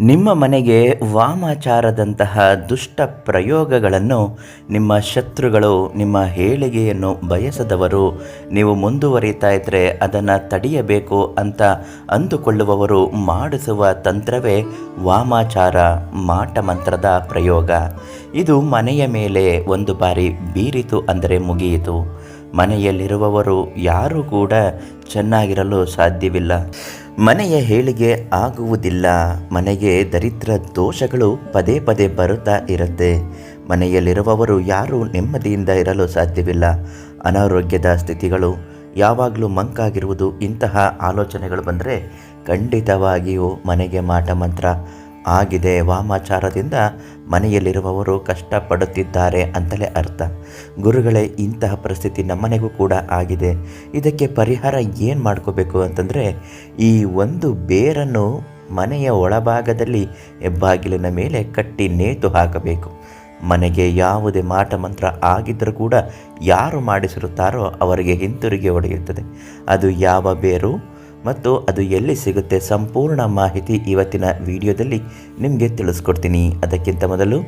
ನಿಮ್ಮ ಮನೆಗೆ ವಾಮಾಚಾರದಂತಹ ದುಷ್ಟ ಪ್ರಯೋಗಗಳನ್ನು ನಿಮ್ಮ ಶತ್ರುಗಳು, ನಿಮ್ಮ ಹೇಳಿಗೆಯನ್ನು ಬಯಸದವರು, ನೀವು ಮುಂದುವರಿತಾ ಇದ್ದರೆ ಅದನ್ನು ತಡೆಯಬೇಕು ಅಂತ ಅಂದುಕೊಳ್ಳುವವರು ಮಾಡಿಸುವ ತಂತ್ರವೇ ವಾಮಾಚಾರ, ಮಾಟಮಂತ್ರದ ಪ್ರಯೋಗ. ಇದು ಮನೆಯ ಮೇಲೆ ಒಂದು ಬಾರಿ ಬೀರಿತು ಅಂದರೆ ಮುಗಿಯಿತು. ಮನೆಯಲ್ಲಿರುವವರು ಯಾರೂ ಕೂಡ ಚೆನ್ನಾಗಿರಲು ಸಾಧ್ಯವಿಲ್ಲ. ಮನೆಯ ಹೇಳಿಗೆ ಆಗುವುದಿಲ್ಲ. ಮನೆಗೆ ದರಿದ್ರ ದೋಷಗಳು ಪದೇ ಪದೇ ಬರುತ್ತಾ ಇರುತ್ತೆ. ಮನೆಯಲ್ಲಿರುವವರು ಯಾರೂ ನೆಮ್ಮದಿಯಿಂದ ಇರಲು ಸಾಧ್ಯವಿಲ್ಲ. ಅನಾರೋಗ್ಯದ ಸ್ಥಿತಿಗಳು, ಯಾವಾಗಲೂ ಮಂಕಾಗಿರುವುದು ಇಂತಹ ಆಲೋಚನೆಗಳು ಬಂದರೆ ಖಂಡಿತವಾಗಿಯೂ ಮನೆಗೆ ಮಾಟ ಮಂತ್ರ. ಆಗಿದೆ. ವಾಮಾಚಾರದಿಂದ ಮನೆಯಲ್ಲಿರುವವರು ಕಷ್ಟಪಡುತ್ತಿದ್ದಾರೆ ಅಂತಲೇ ಅರ್ಥ. ಗುರುಗಳೇ, ಇಂತಹ ಪರಿಸ್ಥಿತಿ ನಮ್ಮನೆಗೂ ಕೂಡ ಆಗಿದೆ. ಇದಕ್ಕೆ ಪರಿಹಾರ ಏನು ಮಾಡ್ಕೋಬೇಕು ಅಂತಂದರೆ, ಈ ಒಂದು ಬೇರನ್ನು ಮನೆಯ ಒಳಭಾಗದಲ್ಲಿ ಹೆಬ್ಬಾಗಿಲಿನ ಮೇಲೆ ಕಟ್ಟಿ ನೇತು ಹಾಕಬೇಕು. ಮನೆಗೆ ಯಾವುದೇ ಮಾಟ ಮಂತ್ರ ಆಗಿದ್ದರೂ ಕೂಡ ಯಾರು ಮಾಡಿಸಿರುತ್ತಾರೋ ಅವರಿಗೆ ಹಿಂತಿರುಗಿ ಒಡೆಯುತ್ತದೆ. ಅದು ಯಾವ ಬೇರು? ಮತ್ತು ಅದು ಎಲ್ಲಿ ಸಿಗುತ್ತೆ ಸಂಪೂರ್ಣ ಮಾಹಿತಿ ಇವತ್ತಿನ ವಿಡಿಯೋದಲ್ಲಿ ನಿಮಗೆ ತಿಳಿಸ್ಕೊಡ್ತೀನಿ. ಅದಕ್ಕಿಂತ ಮೊದಲು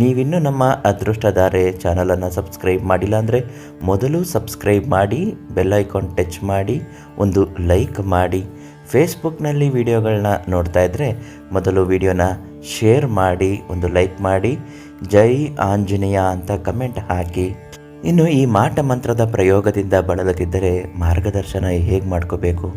ನೀವಿನ್ನೂ ನಮ್ಮ ಅದೃಷ್ಟಧಾರೆ ಚಾನಲನ್ನು ಸಬ್ಸ್ಕ್ರೈಬ್ ಮಾಡಿಲ್ಲ ಅಂದರೆ ಮೊದಲು ಸಬ್ಸ್ಕ್ರೈಬ್ ಮಾಡಿ ಬೆಲ್ಲೈಕಾನ್ ಟಚ್ ಮಾಡಿ, ಒಂದು ಲೈಕ್ ಮಾಡಿ. ಫೇಸ್ಬುಕ್ನಲ್ಲಿ ವಿಡಿಯೋಗಳನ್ನ ನೋಡ್ತಾ ಇದ್ದರೆ ಮೊದಲು ವಿಡಿಯೋನ ಶೇರ್ ಮಾಡಿ, ಒಂದು ಲೈಕ್ ಮಾಡಿ, ಜೈ ಆಂಜನೇಯ ಅಂತ ಕಮೆಂಟ್ ಹಾಕಿ. ಇನ್ನು ಈ ಮಾಟ ಮಂತ್ರದ ಪ್ರಯೋಗದಿಂದ ಬಳಲುತ್ತಿದ್ದರೆ ಮಾರ್ಗದರ್ಶನ ಹೇಗೆ ಮಾಡ್ಕೋಬೇಕು?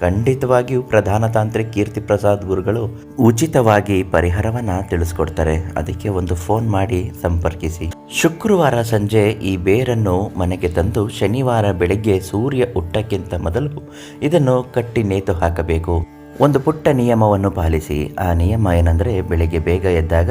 ಖಂಡಿತವಾಗಿಯೂ ಪ್ರಧಾನ ತಾಂತ್ರಿಕ್ ಕೀರ್ತಿ ಪ್ರಸಾದ್ ಗುರುಗಳು ಉಚಿತವಾಗಿ ಪರಿಹಾರವನ್ನ ತಿಳಿಸ್ಕೊಡ್ತಾರೆ. ಅದಕ್ಕೆ ಒಂದು ಫೋನ್ ಮಾಡಿ ಸಂಪರ್ಕಿಸಿ. ಶುಕ್ರವಾರ ಸಂಜೆ ಈ ಬೇರನ್ನು ಮನೆಗೆ ತಂದು ಶನಿವಾರ ಬೆಳಗ್ಗೆ ಸೂರ್ಯ ಹುಟ್ಟಕ್ಕಿಂತ ಮೊದಲು ಇದನ್ನು ಕಟ್ಟಿ ನೇತು ಹಾಕಬೇಕು. ಒಂದು ಪುಟ್ಟ ನಿಯಮವನ್ನು ಪಾಲಿಸಿ. ಆ ನಿಯಮ ಏನಂದರೆ ಬೆಳಿಗ್ಗೆ ಬೇಗ ಎದ್ದಾಗ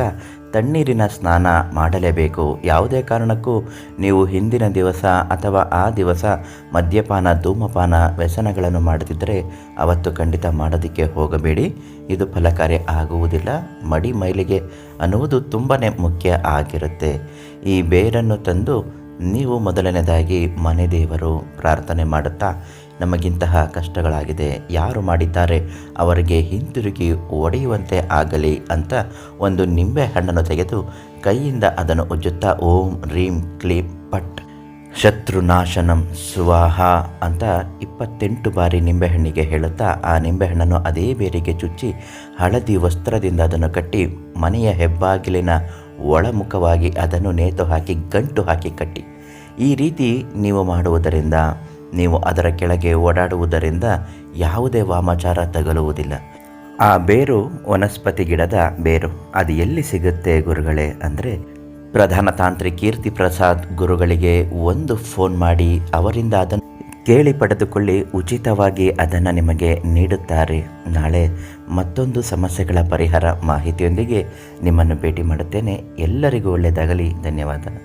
ತಣ್ಣೀರಿನ ಸ್ನಾನ ಮಾಡಲೇಬೇಕು. ಯಾವುದೇ ಕಾರಣಕ್ಕೂ ನೀವು ಹಿಂದಿನ ದಿವಸ ಅಥವಾ ಆ ದಿವಸ ಮದ್ಯಪಾನ, ಧೂಮಪಾನ, ವ್ಯಸನಗಳನ್ನು ಮಾಡದಿದ್ದರೆ ಅವತ್ತು ಖಂಡಿತ ಮಾಡೋದಕ್ಕೆ ಹೋಗಬೇಡಿ. ಇದು ಫಲಕಾರಿ ಆಗುವುದಿಲ್ಲ. ಮಡಿ ಮೈಲಿಗೆ ಅನ್ನುವುದು ತುಂಬಾ ಮುಖ್ಯ ಆಗಿರುತ್ತೆ. ಈ ಬೇರನ್ನು ತಂದು ನೀವು ಮೊದಲನೇದಾಗಿ ಮನೆ ದೇವರು ಪ್ರಾರ್ಥನೆ ಮಾಡುತ್ತಾ ನಮಗಿಂತಹ ಕಷ್ಟಗಳಾಗಿದೆ. ಯಾರು ಮಾಡಿದ್ದಾರೆ? ಅವರಿಗೆ ಹಿಂತಿರುಗಿ ಒಡೆಯುವಂತೆ ಆಗಲಿ ಅಂತ ಒಂದು ನಿಂಬೆ ಹಣ್ಣನ್ನು ತೆಗೆದು ಕೈಯಿಂದ ಅದನ್ನು ಉಜ್ಜುತ್ತಾ ಓಂ ರೀಂ ಕ್ಲೀಂ ಪಟ್ ಶತ್ರುನಾಶನಂ ಸ್ವಾಹ ಅಂತ ಇಪ್ಪತ್ತೆಂಟು ಬಾರಿ ನಿಂಬೆಹಣ್ಣಿಗೆ ಹೇಳುತ್ತಾ ಆ ನಿಂಬೆಹಣ್ಣನ್ನು ಅದೇ ಬೇರಿಗೆ ಚುಚ್ಚಿ ಹಳದಿ ವಸ್ತ್ರದಿಂದ ಅದನ್ನು ಕಟ್ಟಿ ಮನೆಯ ಹೆಬ್ಬಾಗಿಲಿನ ಒಳಮುಖವಾಗಿ ಅದನ್ನು ನೇತು ಹಾಕಿ ಗಂಟು ಹಾಕಿ ಕಟ್ಟಿ. ಈ ರೀತಿ ನೀವು ಮಾಡುವುದರಿಂದ ನೀವು ಅದರ ಕೆಳಗೆ ಓಡಾಡುವುದರಿಂದ ಯಾವುದೇ ವಾಮಾಚಾರ ತಗಲುವುದಿಲ್ಲ. ಆ ಬೇರು ವನಸ್ಪತಿ ಗಿಡದ ಬೇರು, ಅದು ಎಲ್ಲಿ ಸಿಗುತ್ತೆ ಗುರುಗಳೇ ಅಂದರೆ ಪ್ರಧಾನ ತಾಂತ್ರಿ ಕೀರ್ತಿ ಪ್ರಸಾದ್ ಗುರುಗಳಿಗೆ ಒಂದು ಫೋನ್ ಮಾಡಿ ಅವರಿಂದ ಅದನ್ನು ಕೇಳಿ ಪಡೆದುಕೊಳ್ಳಿ, ಉಚಿತವಾಗಿ ಅದನ್ನು ನಿಮಗೆ ನೀಡುತ್ತಾರೆ. ನಾಳೆ ಮತ್ತೊಂದು ಸಮಸ್ಯೆಗಳ ಪರಿಹಾರ ಮಾಹಿತಿಯೊಂದಿಗೆ ನಿಮ್ಮನ್ನು ಭೇಟಿ ಮಾಡುತ್ತೇನೆ. ಎಲ್ಲರಿಗೂ ಒಳ್ಳೆಯದಾಗಲಿ. ಧನ್ಯವಾದ.